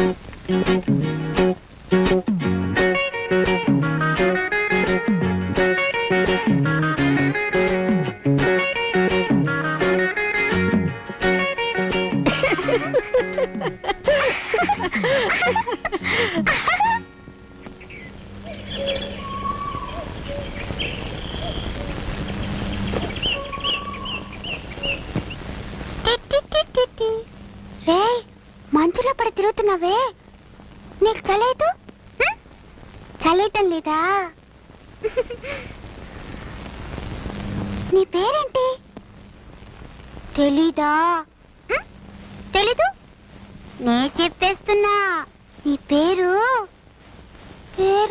Ha ha ha! మంచులో పడి తిరుగుతున్నావే? నీకు చలేదు హ్మ్? చలేయటం లేదా? నీ పేరేంటి? తెలీదా? తెలీదు? నే చెప్పేస్తున్నా. నీ పేరు? పేరు